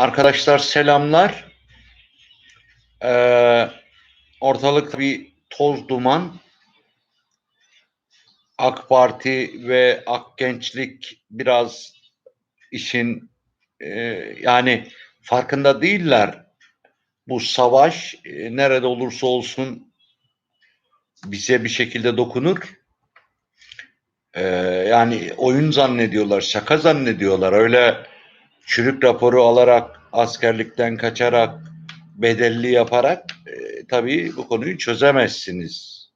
Arkadaşlar selamlar. Ee, ortalıkta bir toz duman. AK Parti ve Ak Gençlik biraz işin e, yani farkında değiller. Bu savaş e, nerede olursa olsun bize bir şekilde dokunur. Ee, yani oyun zannediyorlar, şaka zannediyorlar. Öyle çürük raporu alarak, askerlikten kaçarak, bedelli yaparak e, tabii bu konuyu çözemezsiniz.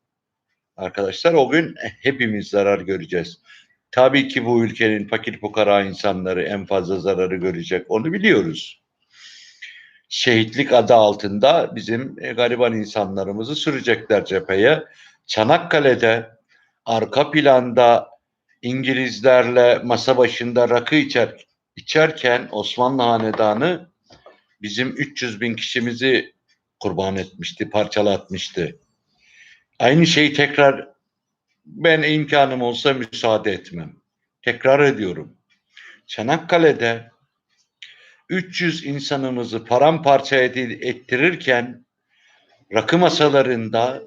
Arkadaşlar o gün hepimiz zarar göreceğiz. Tabii ki bu ülkenin fakir fukara insanları en fazla zararı görecek. Onu biliyoruz. Şehitlik adı altında bizim e, gariban insanlarımızı sürecekler cepheye. Çanakkale'de arka planda İngilizlerle masa başında rakı içer, içerken Osmanlı Hanedanı bizim 300 bin kişimizi kurban etmişti, parçalatmıştı. Aynı şeyi tekrar ben imkanım olsa müsaade etmem. Tekrar ediyorum. Çanakkale'de 300 insanımızı paramparça ettirirken rakı masalarında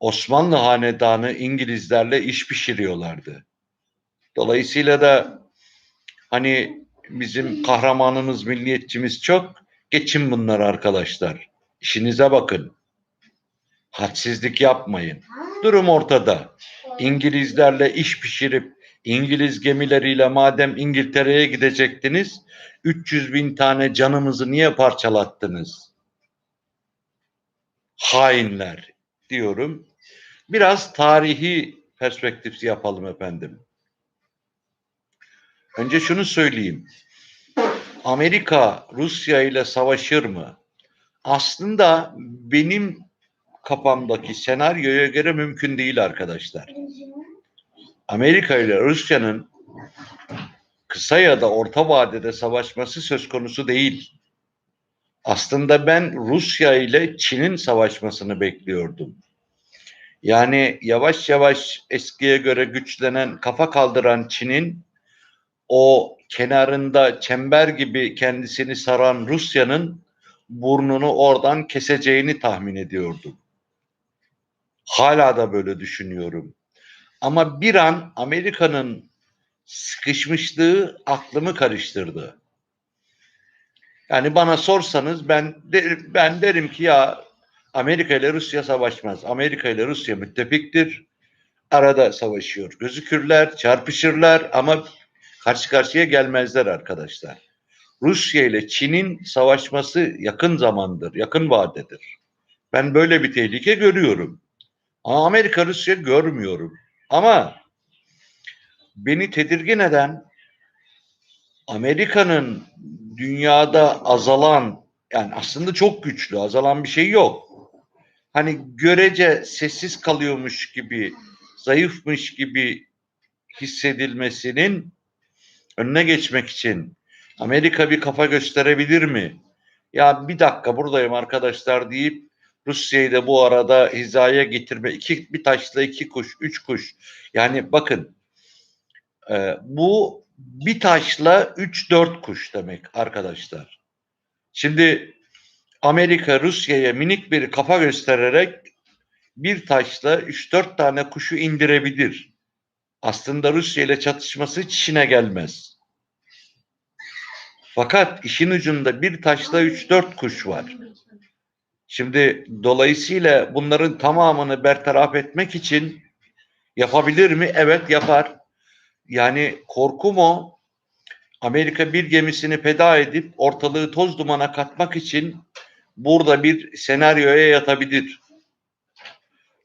Osmanlı Hanedanı İngilizlerle iş pişiriyorlardı. Dolayısıyla da hani bizim kahramanımız, milliyetçimiz çok. Geçin bunları arkadaşlar. İşinize bakın. Hadsizlik yapmayın. Durum ortada. İngilizlerle iş pişirip İngiliz gemileriyle madem İngiltere'ye gidecektiniz 300 bin tane canımızı niye parçalattınız? Hainler diyorum. Biraz tarihi perspektif yapalım efendim. Önce şunu söyleyeyim. Amerika Rusya ile savaşır mı? Aslında benim kafamdaki senaryoya göre mümkün değil arkadaşlar. Amerika ile Rusya'nın kısa ya da orta vadede savaşması söz konusu değil. Aslında ben Rusya ile Çin'in savaşmasını bekliyordum. Yani yavaş yavaş eskiye göre güçlenen, kafa kaldıran Çin'in o kenarında çember gibi kendisini saran Rusya'nın burnunu oradan keseceğini tahmin ediyordum. Hala da böyle düşünüyorum. Ama bir an Amerika'nın sıkışmışlığı aklımı karıştırdı. Yani bana sorsanız ben de, ben derim ki ya Amerika ile Rusya savaşmaz. Amerika ile Rusya müttefiktir. Arada savaşıyor. Gözükürler, çarpışırlar ama karşı karşıya gelmezler arkadaşlar. Rusya ile Çin'in savaşması yakın zamandır, yakın vadedir. Ben böyle bir tehlike görüyorum. Ama Amerika Rusya görmüyorum. Ama beni tedirgin eden Amerika'nın dünyada azalan yani aslında çok güçlü azalan bir şey yok. Hani görece sessiz kalıyormuş gibi zayıfmış gibi hissedilmesinin önüne geçmek için Amerika bir kafa gösterebilir mi? Ya bir dakika buradayım arkadaşlar deyip Rusya'yı da bu arada hizaya getirme. iki bir taşla iki kuş, üç kuş. Yani bakın e, bu bir taşla üç dört kuş demek arkadaşlar. Şimdi Amerika Rusya'ya minik bir kafa göstererek bir taşla üç dört tane kuşu indirebilir. Aslında Rusya ile çatışması Çin'e gelmez. Fakat işin ucunda bir taşla üç dört kuş var. Şimdi dolayısıyla bunların tamamını bertaraf etmek için yapabilir mi? Evet yapar. Yani korkum o. Amerika bir gemisini feda edip ortalığı toz dumana katmak için burada bir senaryoya yatabilir.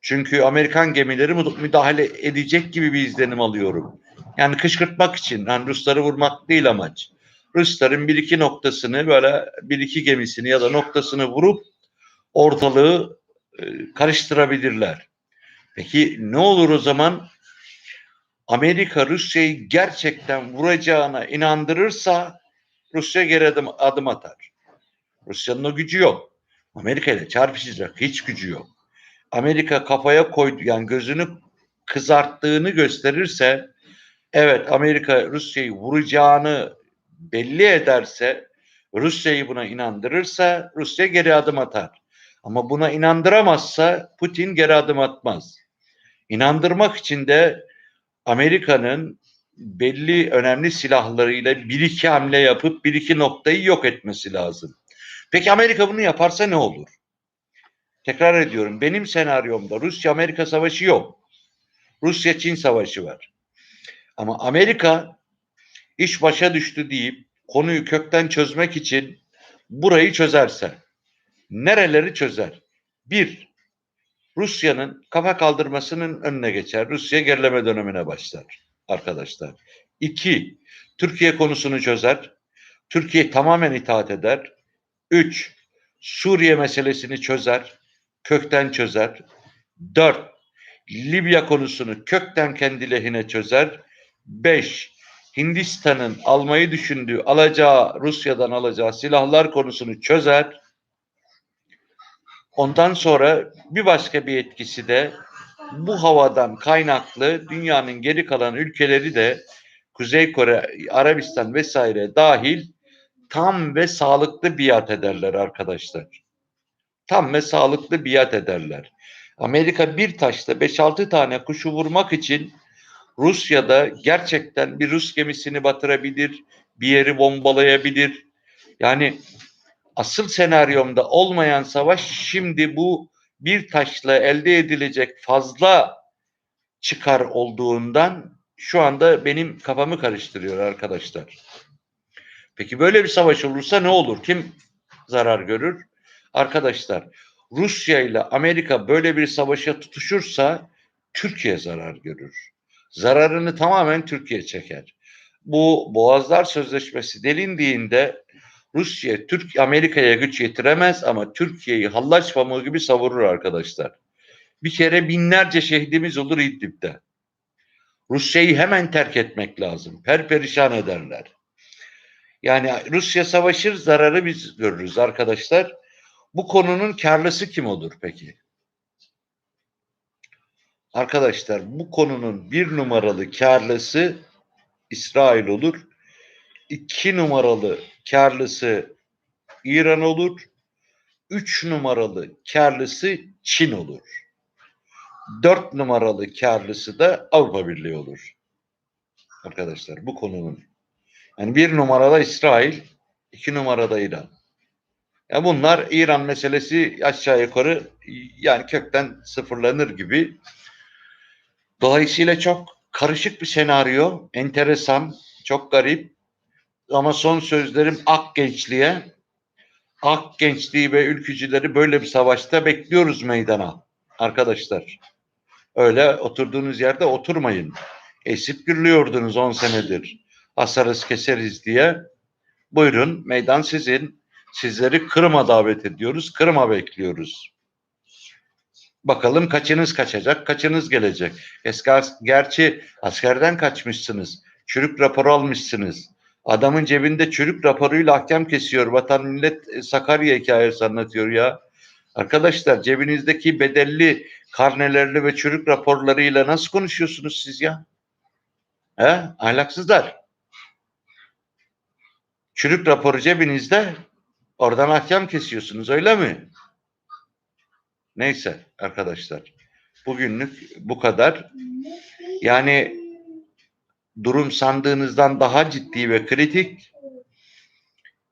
Çünkü Amerikan gemileri müdahale edecek gibi bir izlenim alıyorum. Yani kışkırtmak için, yani Rusları vurmak değil amaç. Rusların bir iki noktasını böyle bir iki gemisini ya da noktasını vurup ortalığı e, karıştırabilirler. Peki ne olur o zaman? Amerika Rusya'yı gerçekten vuracağına inandırırsa Rusya geri adım, adım atar. Rusya'nın o gücü yok. Amerika ile çarpışacak hiç gücü yok. Amerika kafaya koydu yani gözünü kızarttığını gösterirse evet Amerika Rusya'yı vuracağını belli ederse Rusya'yı buna inandırırsa Rusya geri adım atar. Ama buna inandıramazsa Putin geri adım atmaz. İnandırmak için de Amerika'nın belli önemli silahlarıyla bir iki hamle yapıp bir iki noktayı yok etmesi lazım. Peki Amerika bunu yaparsa ne olur? Tekrar ediyorum benim senaryomda Rusya-Amerika savaşı yok. Rusya-Çin savaşı var. Ama Amerika iş başa düştü deyip konuyu kökten çözmek için burayı çözerse nereleri çözer? Bir, Rusya'nın kafa kaldırmasının önüne geçer. Rusya gerileme dönemine başlar arkadaşlar. İki, Türkiye konusunu çözer. Türkiye tamamen itaat eder. Üç, Suriye meselesini çözer. Kökten çözer. Dört, Libya konusunu kökten kendi lehine çözer. Beş, Hindistan'ın almayı düşündüğü, alacağı, Rusya'dan alacağı silahlar konusunu çözer. Ondan sonra bir başka bir etkisi de bu havadan kaynaklı dünyanın geri kalan ülkeleri de Kuzey Kore, Arabistan vesaire dahil tam ve sağlıklı biat ederler arkadaşlar. Tam ve sağlıklı biat ederler. Amerika bir taşla 5-6 tane kuşu vurmak için Rusya'da gerçekten bir Rus gemisini batırabilir, bir yeri bombalayabilir. Yani asıl senaryomda olmayan savaş şimdi bu bir taşla elde edilecek fazla çıkar olduğundan şu anda benim kafamı karıştırıyor arkadaşlar. Peki böyle bir savaş olursa ne olur? Kim zarar görür? Arkadaşlar Rusya ile Amerika böyle bir savaşa tutuşursa Türkiye zarar görür. Zararını tamamen Türkiye çeker. Bu Boğazlar Sözleşmesi delindiğinde Rusya Türk Amerika'ya güç yetiremez ama Türkiye'yi hallaç pamuğu gibi savurur arkadaşlar. Bir kere binlerce şehidimiz olur İdlib'de. Rusya'yı hemen terk etmek lazım. Perperişan ederler. Yani Rusya savaşır zararı biz görürüz arkadaşlar. Bu konunun karlısı kim olur peki? Arkadaşlar bu konunun bir numaralı karlısı İsrail olur. İki numaralı karlısı İran olur. Üç numaralı karlısı Çin olur. Dört numaralı karlısı da Avrupa Birliği olur. Arkadaşlar bu konunun. Yani bir numarada İsrail, iki numarada İran. Ya bunlar İran meselesi aşağı yukarı yani kökten sıfırlanır gibi. Dolayısıyla çok karışık bir senaryo, enteresan, çok garip. Ama son sözlerim ak gençliğe. Ak gençliği ve ülkücüleri böyle bir savaşta bekliyoruz meydana arkadaşlar. Öyle oturduğunuz yerde oturmayın. Esip gürlüyordunuz 10 senedir. Asarız keseriz diye. Buyurun meydan sizin. Sizleri Kırım'a davet ediyoruz. Kırım'a bekliyoruz. Bakalım kaçınız kaçacak, kaçınız gelecek. Eski gerçi askerden kaçmışsınız. Çürük raporu almışsınız. Adamın cebinde çürük raporuyla hakem kesiyor. Vatan millet e, Sakarya hikayesi anlatıyor ya. Arkadaşlar cebinizdeki bedelli karnelerli ve çürük raporlarıyla nasıl konuşuyorsunuz siz ya? He? Ahlaksızlar. Çürük raporu cebinizde oradan hakem kesiyorsunuz öyle mi? Neyse arkadaşlar. Bugünlük bu kadar. Yani durum sandığınızdan daha ciddi ve kritik.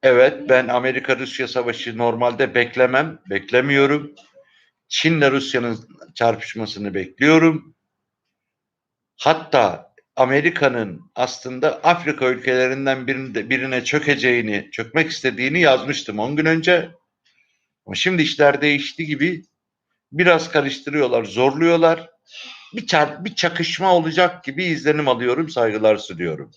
Evet ben Amerika-Rusya savaşı normalde beklemem, beklemiyorum. Çin'le Rusya'nın çarpışmasını bekliyorum. Hatta Amerika'nın aslında Afrika ülkelerinden birinde, birine çökeceğini, çökmek istediğini yazmıştım 10 gün önce. Ama şimdi işler değişti gibi biraz karıştırıyorlar, zorluyorlar. Bir, çar- bir çakışma olacak gibi izlenim alıyorum, saygılar sunuyorum.